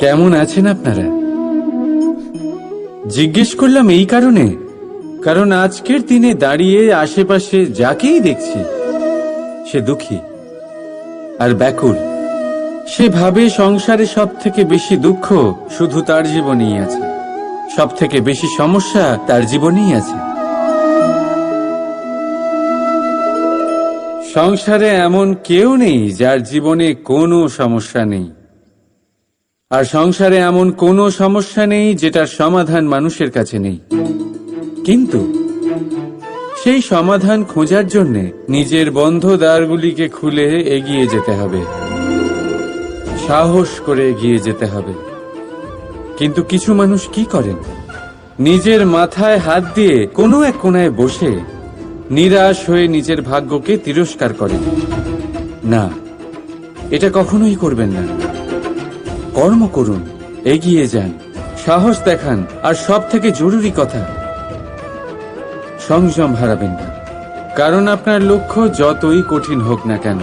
কেমন আছেন আপনারা? জিজ্ঞেস করলাম এই কারণে, কারণ আজকের দিনে দাঁড়িয়ে আশেপাশে যাকেই দেখছি, সে দুঃখী আর ব্যাকুল। সে ভাবে সংসারে সব থেকে বেশি দুঃখ শুধু তার জীবনেই আছে। সব থেকে বেশি সমস্যা তার জীবনেই আছে। সংসারে এমন কেউ নেই যার জীবনে কোনো সমস্যা নেই। আর সংসারে এমন কোনো সমস্যা নেই যেটার সমাধান মানুষের কাছে নেই। কিন্তু সেই সমাধান খোঁজার জন্যে নিজের বন্ধ দ্বারগুলিকে খুলে এগিয়ে যেতে হবে। সাহস করে এগিয়ে যেতে হবে। কিন্তু কিছু মানুষ কি করেন? নিজের মাথায় হাত দিয়ে কোনো এক কোনায় বসে নিরাশ হয়ে নিজের ভাগ্যকে তিরস্কার করেন। না, এটা কখনোই করবেন না। কর্ম করুন, এগিয়ে যান, সাহস দেখান, আর সব থেকে জরুরি কথা, সংযম হারাবেন না। কারণ আপনার লক্ষ্য যতই কঠিন হোক না কেন,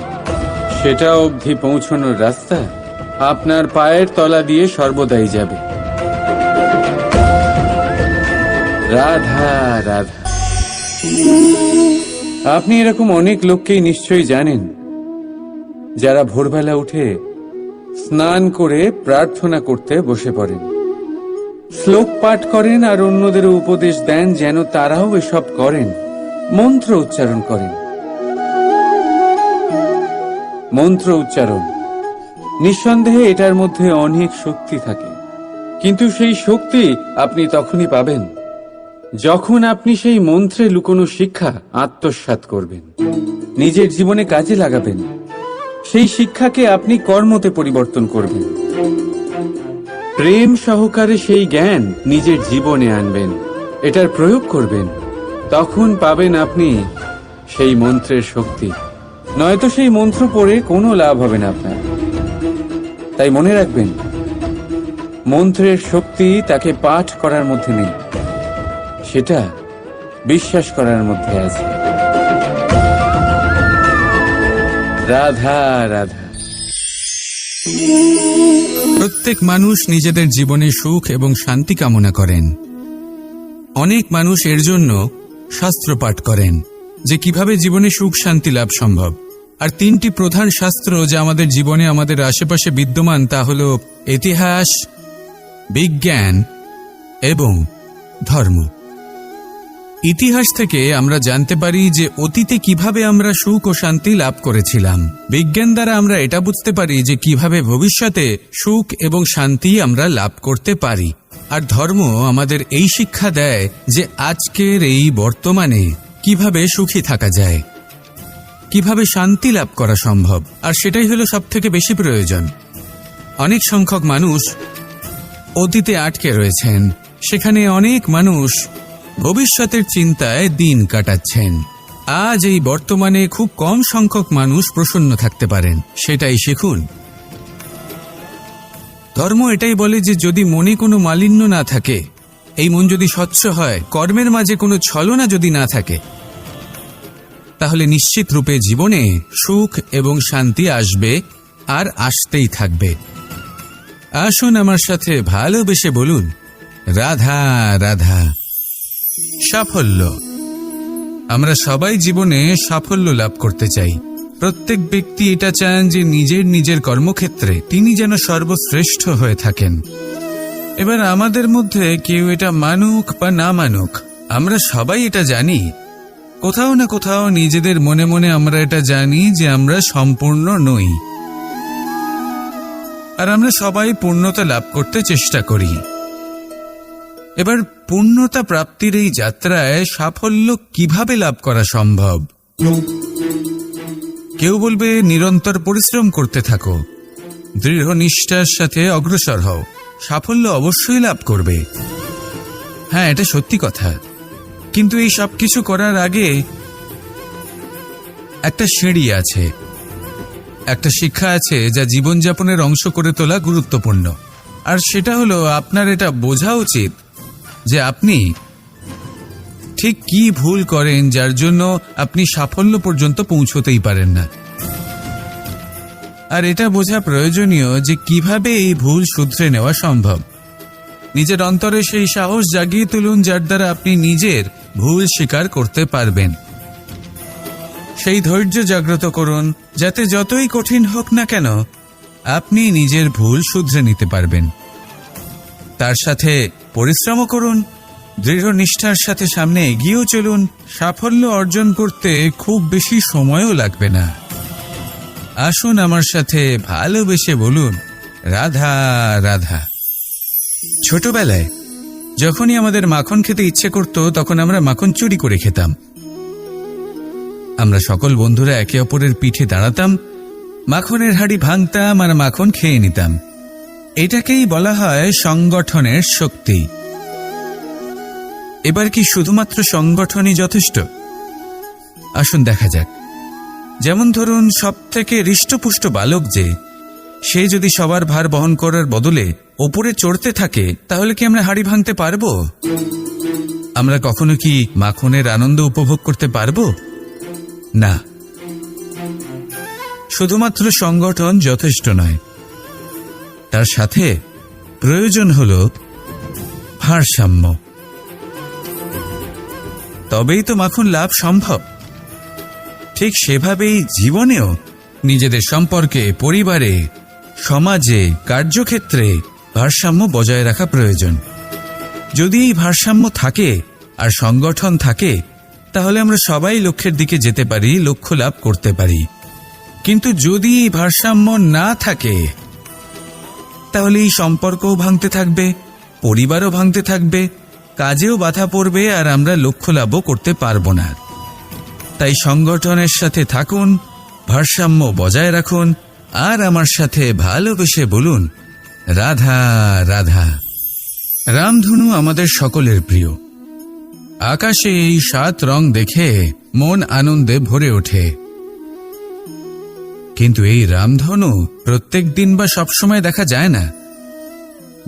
সেটা অবধি পৌঁছানোর রাস্তা আপনার পায়ের তলা দিয়ে সর্বদাই যাবে। রাধা রাধা। আপনি এরকম অনেক লোককেই নিশ্চয়ই জানেন। যারা ভোরবেলা উঠে স্নান করে প্রার্থনা করতে বসে পড়েন। শ্লোক পাঠ করেন আর অন্যদের উপদেশ দেন যেন তারাও এসব করেন, মন্ত্র উচ্চারণ করেন। মন্ত্র উচ্চারণ। নিঃসন্দেহে এটার মধ্যে অনেক শক্তি থাকে, কিন্তু সেই শক্তি আপনি তখনই পাবেন। যখন আপনি সেই মন্ত্রে লুকোনো শিক্ষা আত্মসাৎ করবেন, নিজের জীবনে কাজে লাগাবেন, সেই শিক্ষাকে আপনি কর্মতে পরিবর্তন করবেন। প্রেম সহকারে সেই জ্ঞান নিজের জীবনে আনবেন, এটার প্রয়োগ করবেন। তখন পাবেন আপনি সেই মন্ত্রের শক্তি। নয়তো সেই মন্ত্র পড়ে কোনো লাভ হবে না আপনার। তাই মনে রাখবেন, মন্ত্রের শক্তি তাকে পাঠ করার মধ্যে নেই। সেটা বিশ্বাস করার মধ্যে আছে। রাধা রাধা। প্রত্যেক মানুষ নিজেদের জীবনে সুখ এবং শান্তি কামনা করেন। অনেক মানুষ এর জন্য শাস্ত্র পাঠ করেন, যে কীভাবে জীবনে সুখ, শান্তি লাভ সম্ভব। আর তিনটি প্রধান শাস্ত্র যা আমাদের জীবনে আমাদের আশেপাশে বিদ্যমান তা হল ইতিহাস, বিজ্ঞান এবং ধর্ম। ইতিহাস থেকে আমরা জানতে পারি যে অতীতে কীভাবে আমরা সুখ ও শান্তি লাভ করেছিলাম। বিজ্ঞান দ্বারা আমরা এটা বুঝতে পারি যে কীভাবে ভবিষ্যতে সুখ এবং শান্তি আমরা লাভ করতে পারি। আর ধর্ম আমাদের এই শিক্ষা দেয় যে আজকের এই বর্তমানে কীভাবে সুখী থাকা যায়, কীভাবে শান্তি লাভ করা সম্ভব, আর সেটাই হলো সব থেকে বেশি প্রয়োজন। অনেক সংখ্যক মানুষ অতীতে আটকে রয়েছেন। সেখানে অনেক মানুষ ভবিষ্যতের চিন্তায় দিন কাটাচ্ছেন। আজ এই বর্তমানে খুব কম সংখ্যক মানুষ প্রসন্ন থাকতে পারেন, সেটাই শিখুন। ধর্ম এটাই বলে যে যদি মনে কোনো মালিন্য না থাকে, এই মন যদি স্বচ্ছ হয়, কর্মের মাঝে কোনো ছলনা যদি না থাকে, তাহলে নিশ্চিত রূপে জীবনে সুখ এবং শান্তি আসবে আর আসতেই থাকবে। আসুন আমার সাথে ভালোবেসে বলুন, রাধা রাধা। সাফল্য। আমরা সবাই জীবনে সাফল্য লাভ করতে চাই। প্রত্যেক ব্যক্তি এটা চান যে নিজের নিজের কর্মক্ষেত্রে তিনি যেন সর্বশ্রেষ্ঠ হয়ে থাকেন। এবার আমাদের মধ্যে কেউ এটা মানুক বা না মানুক, আমরা সবাই এটা জানি। কোথাও না কোথাও নিজেদের মনে মনে আমরা এটা জানি যে আমরা সম্পূর্ণ নই। আর আমরা সবাই পূর্ণতা লাভ করতে চেষ্টা করি। এবার পূর্ণতা প্রাপ্তির এই যাত্রায় সাফল্য কীভাবে লাভ করা সম্ভব? কেউ বলবে, নিরন্তর পরিশ্রম করতে থাকো। দৃঢ় নিষ্ঠার সাথে অগ্রসর হও। সাফল্য অবশ্যই লাভ করবে। হ্যাঁ এটা সত্যি কথা। কিন্তু এই সব কিছু করার আগে একটা সিঁড়ি আছে। একটা শিক্ষা আছে যা জীবনযাপনের অংশ করে তোলা গুরুত্বপূর্ণ। আর সেটা হলো, আপনার এটা বোঝা উচিত যে আপনি ঠিক কি ভুল করেন যার জন্য আপনি সাফল্য পর্যন্ত পৌঁছতেই পারেন না। আর এটা বোঝা প্রয়োজনীয় যে কীভাবে এই ভুল শুধরে নেওয়া সম্ভব। নিজের অন্তরে সেই সাহস জাগিয়ে তুলুন যার দ্বারা আপনি নিজের ভুল স্বীকার করতে পারবেন। সেই ধৈর্য জাগ্রত করুন, যাতে যতই কঠিন হোক না কেন, আপনি নিজের ভুল শুধরে নিতে পারবেন। তার সাথে পরিশ্রমও করুন, দৃঢ় নিষ্ঠার সাথে সামনে এগিয়েও চলুন, সাফল্য অর্জন করতে খুব বেশি সময়ও লাগবে না। আসুন আমার সাথে ভালোবেসে বলুন, রাধা রাধা। ছোটবেলায়, যখনই আমাদের মাখন খেতে ইচ্ছে করত, তখন আমরা মাখন চুরি করে খেতাম। আমরা সকল বন্ধুরা একে অপরের পিঠে দাঁড়াতাম, মাখনের হাড়ি ভাঙতাম আর মাখন খেয়ে নিতাম। এটাকেই বলা হয় সংগঠনের শক্তি। এবার কি শুধুমাত্র সংগঠনই যথেষ্ট? আসুন দেখা যাক। যেমন ধরুন সব থেকে হৃষ্টপুষ্ট বালক যে, সে যদি সবার ভার বহন করার বদলে ওপরে চড়তে থাকে, তাহলে কি আমরা হাড়ি ভাঙতে পারব? আমরা কখনো কি মাখনের আনন্দ উপভোগ করতে পারব? না। শুধুমাত্র সংগঠন যথেষ্ট নয় তার সাথে প্রয়োজন হল ভারসাম্য। তবেই তো মাখন লাভ সম্ভব। ঠিক সেভাবেই জীবনেও নিজেদের সম্পর্কে, পরিবারে, সমাজে, কার্যক্ষেত্রে ভারসাম্য বজায় রাখা প্রয়োজন। যদি এই ভারসাম্য থাকে আর সংগঠন থাকে, তাহলে আমরা সবাই লক্ষ্যের দিকে যেতে পারি, লক্ষ্য লাভ করতে পারি। কিন্তু যদি এই ভারসাম্য না থাকে তাহলে এই সম্পর্কও ভাঙতে থাকবে, পরিবারও ভাঙতে থাকবে, কাজেও বাধা পড়বে আর আমরা লক্ষ্য লাভও করতে পারব না। তাই সংগঠনের সাথে থাকুন, ভারসাম্য বজায় রাখুন আর আমার সাথে ভালোবেসে বলুন, রাধা রাধা। রামধনু আমাদের সকলের প্রিয়। আকাশে এই সাত রং দেখে মন আনন্দে ভরে ওঠে। কিন্তু এই রামধনু প্রত্যেক দিন বা সবসময় দেখা যায় না।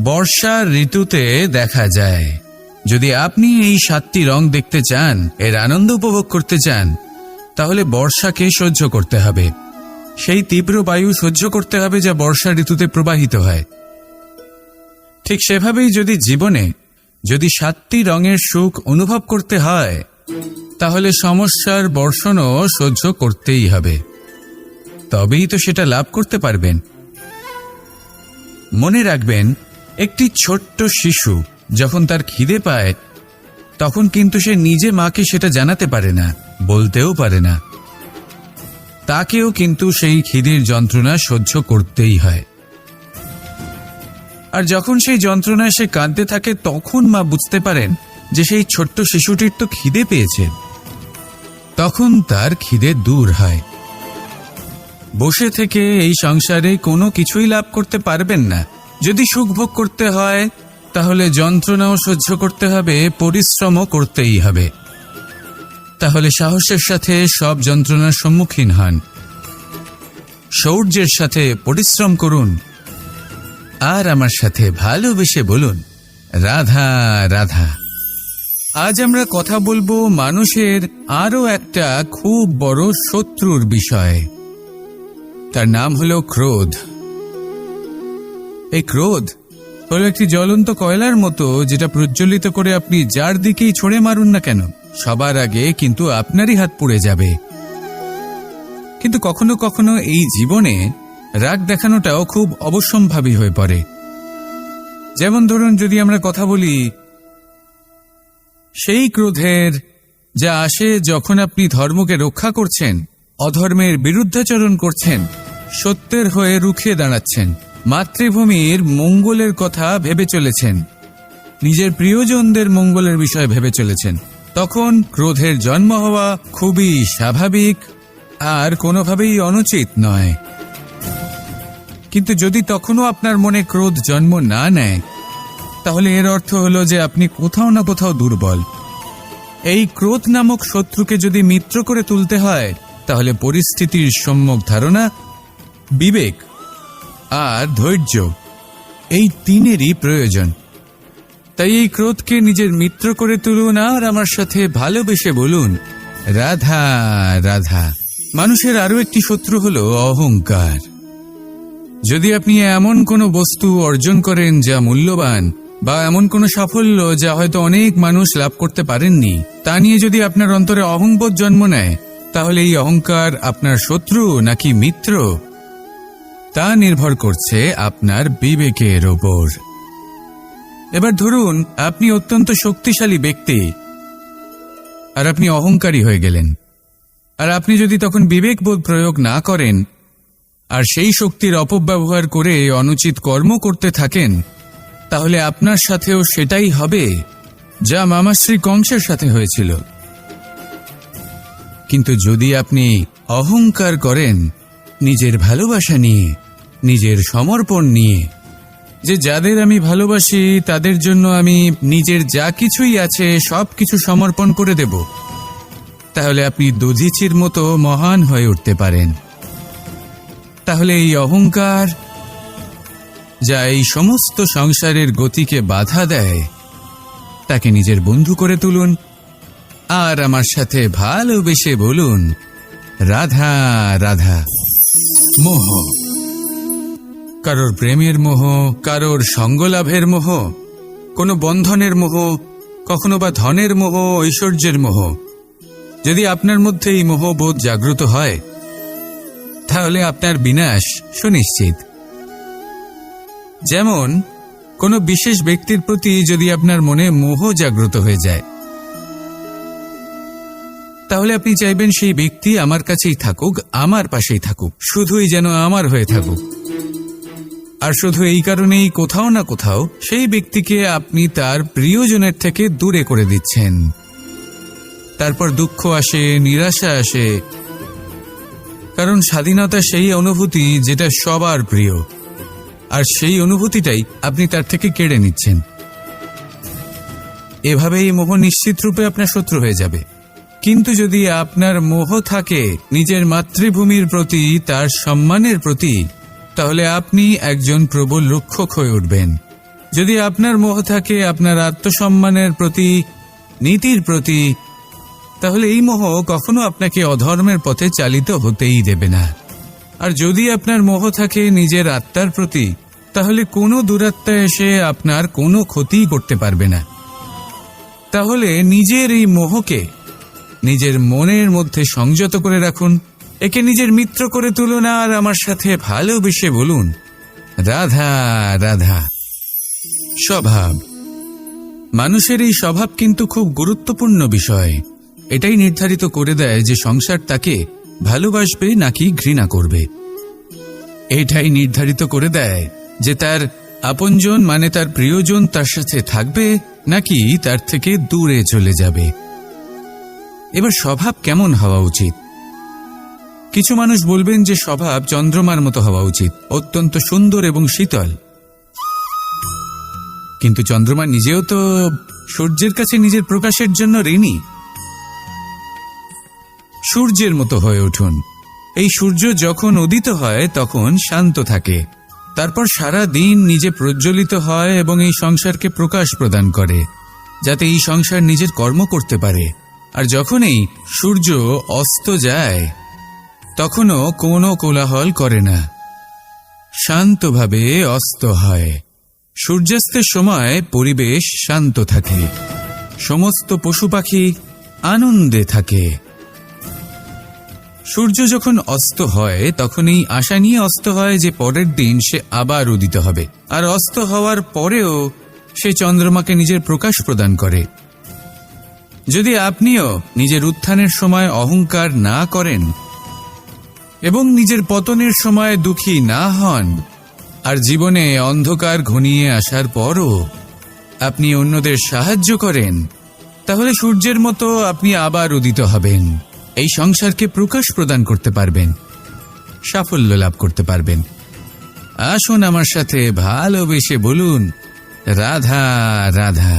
বর্ষার ঋতুতে দেখা যায়। যদি আপনি এই সাতটি রং দেখতে চান, এর আনন্দ উপভোগ করতে চান, তাহলে বর্ষাকে সহ্য করতে হবে। সেই তীব্র বায়ু সহ্য করতে হবে যা বর্ষা ঋতুতে প্রবাহিত হয়। ঠিক সেভাবেই যদি জীবনে যদি সাতটি রঙের সুখ অনুভব করতে হয়, তাহলে সমস্যার বর্ষণও সহ্য করতেই হবে। তবেই তো সেটা লাভ করতে পারবেন। মনে রাখবেন, একটি ছোট্ট শিশু যখন তার খিদে পায়, তখন কিন্তু সে নিজে মাকে সেটা জানাতে পারে না, বলতেও পারে না। তাকেও কিন্তু সেই খিদের যন্ত্রণা সহ্য করতেই হয়। আর যখন সেই যন্ত্রণায় সে কাঁদতে থাকে, তখন মা বুঝতে পারেন যে সেই ছোট্ট শিশুটির তো খিদে পেয়েছে। তখন তার খিদে দূর হয়। বসে থেকে এই সংসারে কোনো কিছুই লাভ করতে পারবেন না। যদি সুখ ভোগ করতে হয়, তাহলে যন্ত্রণাও সহ্য করতে হবে, পরিশ্রমও করতেই হবে। তাহলে সাহসের সাথে সব যন্ত্রণার সম্মুখীন হন। শৌর্যের সাথে পরিশ্রম করুন। আর আমার সাথে ভালোবেসে বলুন, রাধা রাধা। আজ আমরা কথা বলব মানুষের আরও একটা খুব বড় শত্রুর বিষয়। তার নাম হলো ক্রোধ। এই ক্রোধ হলো একটি জ্বলন্ত কয়লার মতো যেটা প্রজ্বলিত করে আপনি যার দিকেই ছড়ে মারুন না কেন, সবার আগে কিন্তু আপনারই হাত পুড়ে যাবে। কিন্তু কখনো কখনো এই জীবনে রাগ দেখানোটাও খুব অবশ্যম্ভাবী হয়ে পড়ে। যেমন ধরুন যদি আমরা কথা বলি, সেই ক্রোধের যা আসে যখন আপনি ধর্মকে রক্ষা করছেন, অধর্মের বিরুদ্ধাচরণ করছেন সত্যের হয়ে রুখে দাঁড়াচ্ছেন। মাতৃভূমির মঙ্গলের কথা ভেবে চলেছেন। নিজের প্রিয়জনদের মঙ্গলের বিষয় ভেবে চলেছেন। তখন ক্রোধের জন্ম হওয়া খুবই স্বাভাবিক আর কোনোভাবেই অনুচিত নয়। কিন্তু যদি তখনও আপনার মনে ক্রোধ জন্ম না নেয়, তাহলে এর অর্থ হলো যে আপনি কোথাও না কোথাও দুর্বল। এই ক্রোধ নামক শত্রুকে যদি মিত্র করে তুলতে হয়, তাহলে পরিস্থিতির সম্যক ধারণা বিবেক আর ধৈর্য, এই তিনেরই প্রয়োজন। তাই এই ক্রোধকে নিজের মিত্র করে তুলুন আর আমার সাথে ভালোবেসে বলুন, রাধা রাধা। মানুষের আরও একটি শত্রু হল অহংকার। যদি আপনি এমন কোনো বস্তু অর্জন করেন যা মূল্যবান বা এমন কোনো সাফল্য যা হয়তো অনেক মানুষ লাভ করতে পারেননি, তা নিয়ে যদি আপনার অন্তরে অহংবোধ জন্ম নেয়, তাহলে এই অহংকার আপনার শত্রু নাকি মিত্র? তা নির্ভর করছে আপনার বিবেকের ওপর এবার ধরুন, আপনি অত্যন্ত শক্তিশালী ব্যক্তি, আর আপনি অহংকারী হয়ে গেলেন। আর আপনি যদি তখন বিবেকবোধ প্রয়োগ না করেন, আর সেই শক্তির অপব্যবহার করে অনুচিত কর্ম করতে থাকেন, তাহলে আপনার সাথেও সেটাই হবে, যা মামাশ্রী কংসের সাথে হয়েছিল। কিন্তু যদি আপনি অহংকার করেন নিজের ভালোবাসা নিয়ে নিজের সমর্পণ নিয়ে। যে যাদের আমি ভালোবাসি, তাদের জন্য আমি নিজের যা কিছুই আছে সব কিছু সমর্পণ করে দেব। তাহলে আপনি দধিচির মতো মহান হয়ে উঠতে পারেন। তাহলে এই অহংকার, যা এই সমস্ত সংসারের গতিকে বাধা দেয়, তাকে নিজের বন্ধু করে তুলুন। আর আমার সাথে ভালোবেসে বলুন, রাধা রাধা। মোহ। কারোর প্রেমের মোহ, কারোর সঙ্গলাভের মোহ, কোনো বন্ধনের মোহ, কখনো বা ধনের মোহ, ঐশ্বর্যের মোহ। যদি আপনার মধ্যে এই মোহবোধ জাগ্রত হয়, তাহলে আপনার বিনাশ সুনিশ্চিত। যেমন, কোনো বিশেষ ব্যক্তির প্রতি যদি আপনার মনে মোহ জাগ্রত হয়ে যায়, তাহলে আপনি চাইবেন সেই ব্যক্তি আমার কাছেই থাকুক, আমার পাশেই থাকুক, শুধুই যেন আমার হয়ে থাকুক। আর শুধু এই কারণেই কোথাও না কোথাও সেই ব্যক্তিকে আপনি তার প্রিয়জনের থেকে দূরে করে দিচ্ছেন। তারপর দুঃখ আসে, নিরাশা আসে। কারণ স্বাধীনতা সেই অনুভূতি যেটা সবার প্রিয়। আর সেই অনুভূতিটাই আপনি তার থেকে কেড়ে নিচ্ছেন। এভাবে এই মোহ নিশ্চিত রূপে আপনার শত্রু হয়ে যাবে। কিন্তু যদি আপনার মোহ থাকে, নিজের মাতৃভূমির প্রতি, তার সম্মানের প্রতি তাহলে আপনি একজন প্রবল রক্ষক হয়ে উঠবেন। যদি আপনার মোহ থাকে, আপনার আত্মসম্মানের প্রতি, নীতির প্রতি, তাহলে এই মোহ কখনো আপনাকে অধর্মের পথে চালিত হতেই দেবে না। আর যদি আপনার মোহ থাকে নিজের আত্মার প্রতি, তাহলে কোনো দুরাত্মা এসে আপনার কোনো ক্ষতিই করতে পারবে না। তাহলে নিজের এই মোহকে নিজের মনের মধ্যে সংযত করে রাখুন। একে নিজের মিত্র করে তুলুন আর আমার সাথে ভালোবেসে বলুন। রাধা রাধা। স্বভাব। মানুষের এই স্বভাব কিন্তু খুব গুরুত্বপূর্ণ বিষয়। এটাই নির্ধারিত করে দেয় যে সংসার তাকে ভালোবাসবে নাকি ঘৃণা করবে। এটাই নির্ধারিত করে দেয় যে তার আপনজন মানে তার প্রিয়জন তার সাথে থাকবে নাকি তার থেকে দূরে চলে যাবে। এবার স্বভাব কেমন হওয়া উচিত? কিছু মানুষ বলবেন যে স্বভাব চন্দ্রমার মতো হওয়া উচিত, অত্যন্ত সুন্দর এবং শীতল। কিন্তু চন্দ্রমা নিজেও তো সূর্যের কাছে নিজের প্রকাশের জন্য ঋণী। সূর্যের মতো হয়ে উঠুন। এই সূর্য যখন উদিত হয়, তখন শান্ত থাকে। তারপর সারা দিন নিজে প্রজ্বলিত হয় এবং এই সংসারকে প্রকাশ প্রদান করে, যাতে এই সংসার নিজের কর্ম করতে পারে। আর যখনই সূর্য অস্ত যায় তখনও কোনো কোলাহল করে না। শান্তভাবে অস্ত হয়। সূর্যাস্তের সময় পরিবেশ শান্ত থাকে। সমস্ত পশু পাখি আনন্দে থাকে। সূর্য যখন অস্ত হয় তখন এই আশা নিয়ে অস্ত হয় যে পরের দিন সে আবার উদিত হবে। আর অস্ত হওয়ার পরেও সে চন্দ্রমাকে নিজের প্রকাশ প্রদান করে। যদি আপনিও নিজের উত্থানের সময় অহংকার না করেন এবং নিজের পতনের সময় দুঃখী না হন। আর জীবনে অন্ধকার ঘনিয়ে আসার পরও আপনি অন্যদের সাহায্য করেন, তাহলে সূর্যের মতো আপনি আবার উদিত হবেন। এই সংসারকে প্রকাশ প্রদান করতে পারবেন, সাফল্য লাভ করতে পারবেন। আসুন আমার সাথে ভালোবেসে বলুন, রাধা রাধা।